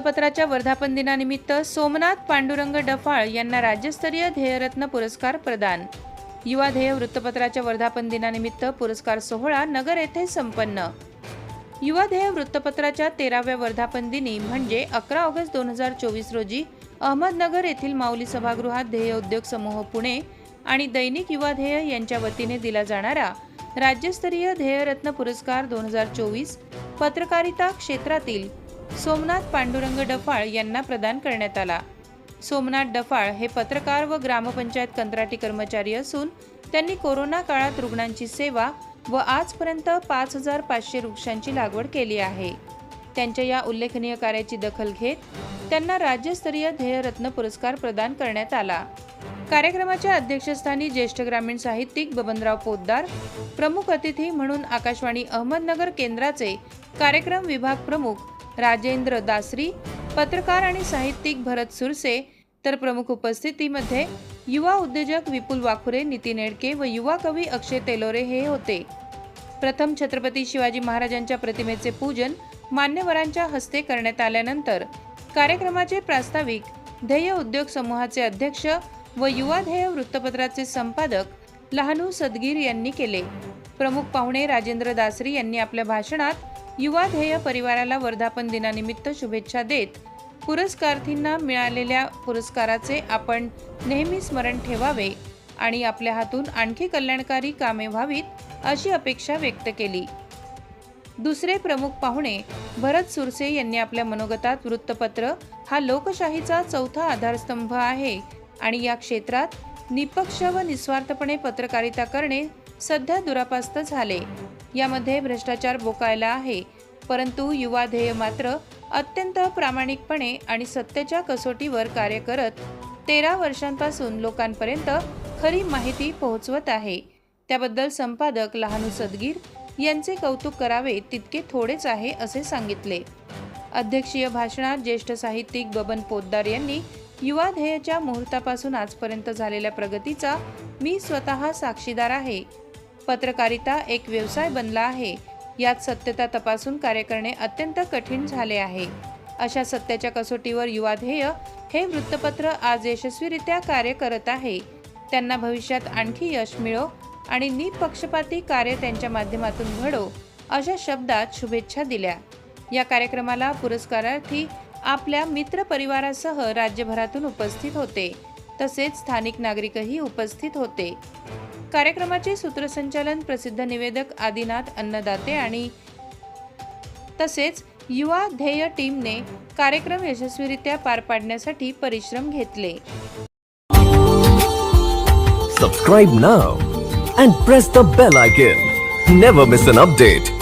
वृत्तपत्राच्या वर्धापन दिनानिमित्त सोमनाथ पांडुरंग डफाळ यांना राज्यस्तरीय ध्येयरत्न पुरस्कार प्रदान. युवा ध्येय वृत्तपत्राच्या वर्धापन दिनानिमित्त पुरस्कार सोहळा नगर येथे संपन्न. युवा ध्येय वृत्तपत्राच्या तेराव्या वर्धापन दिनी म्हणजे अकरा ऑगस्ट दोन हजार चोवीस रोजी अहमदनगर येथील माऊली सभागृहात ध्येय उद्योग समूह पुणे आणि दैनिक युवा ध्येय यांच्या वतीने दिला जाणारा राज्यस्तरीय ध्येयरत्न पुरस्कार दोन हजार चोवीस पत्रकारिता क्षेत्रातील सोमनाथ पांडुरंग डफाळ यांना प्रदान करण्यात आला. सोमनाथ डफाळ हे पत्रकार व ग्रामपंचायत कंत्राटी कर्मचारी असून त्यांनी कोरोना काळात रुग्णांची सेवा व आजपर्यंत पाच हजार पाचशे वृक्षांची लागवड केली आहे. त्यांच्या या उल्लेखनीय कार्याची दखल घेत त्यांना राज्यस्तरीय ध्येयरत्न पुरस्कार प्रदान करण्यात आला. कार्यक्रमाच्या अध्यक्षस्थानी ज्येष्ठ ग्रामीण साहित्यिक बबनराव पोद्दार प्रमुख अतिथी म्हणून आकाशवाणी अहमदनगर केंद्राचे कार्यक्रम विभाग प्रमुख राजेंद्र दासरी पत्रकार आणि साहित्यिक भरत सुरसे तर प्रमुख उपस्थितीमध्ये युवा उद्योजक विपुल वाखुरे नितीन एडके व युवा कवी अक्षय तेलोरे हे होते. प्रथम छत्रपती शिवाजी महाराजांच्या प्रतिमेचे पूजन मान्यवरांच्या हस्ते करण्यात आल्यानंतर कार्यक्रमाचे प्रास्ताविक ध्येय उद्योग समूहाचे अध्यक्ष व युवा ध्येय वृत्तपत्राचे संपादक लहानू सदगीर यांनी केले. प्रमुख पाहुणे राजेंद्र दासरी यांनी आपल्या भाषणात युवा ध्येय परिवाराला वर्धापन दिनानिमित्त शुभेच्छा देत पुरस्कारार्थींना मिळालेल्या पुरस्काराचे आपण नेहमी स्मरण ठेवावे आणि आपल्या हातून आणखी कल्याणकारी कामे व्हावीत अशी अपेक्षा व्यक्त केली. दुसरे प्रमुख पाहुणे भरत सुरसे यांनी आपल्या मनोगतात वृत्तपत्र हा लोकशाहीचा चौथा आधारस्तंभ आहे आणि या क्षेत्रात निपक्ष व निस्वार्थपणे पत्रकारिता करणे सध्या दुरापास्त झाले. यामध्ये भ्रष्टाचार बोकायला आहे. परंतु युवा ध्येय मात्र अत्यंत प्रामाणिकपणे आणि सत्याच्या कसोटीवर कार्य करत तेरा वर्षांपासून लोकांपर्यंत खरी माहिती पोहोचवत आहे. त्याबद्दल संपादक लहानू सदगीर यांचे कौतुक करावे तितके थोडेच आहे असे सांगितले. अध्यक्षीय भाषणात ज्येष्ठ साहित्यिक बबन पोद्दार यांनी युवा ध्येयाच्या मुहूर्तापासून आजपर्यंत झालेल्या प्रगतीचा मी स्वतः साक्षीदार आहे. पत्रकारिता एक व्यवसाय बनला आहे. यात सत्यता तपासून कार्य करणे अत्यंत कठीण झाले आहे. अशा सत्याच्या कसोटीवर युवा ध्येय हे वृत्तपत्र आज यशस्वीरित्या कार्य करत आहे. त्यांना भविष्यात आणखी यश मिळो आणि निपक्षपाती कार्य त्यांच्या माध्यमातून घडो अशा शब्दात शुभेच्छा दिल्या. या कार्यक्रमाला पुरस्कारार्थी आपल्या मित्र परिवारासह राज्यभरातून उपस्थित होते. तसेच स्थानिक नागरिकही उपस्थित होते. कार्यक्रमाचे सूत्रसंचालन प्रसिद्ध निवेदक आदिनाथ अन्नदाते आणि तसेच युवा ध्येय टीमने कार्यक्रम यशस्वीरित्या पार पाडण्यासाठी परिश्रम घेतले. Subscribe now and press the bell icon never miss an update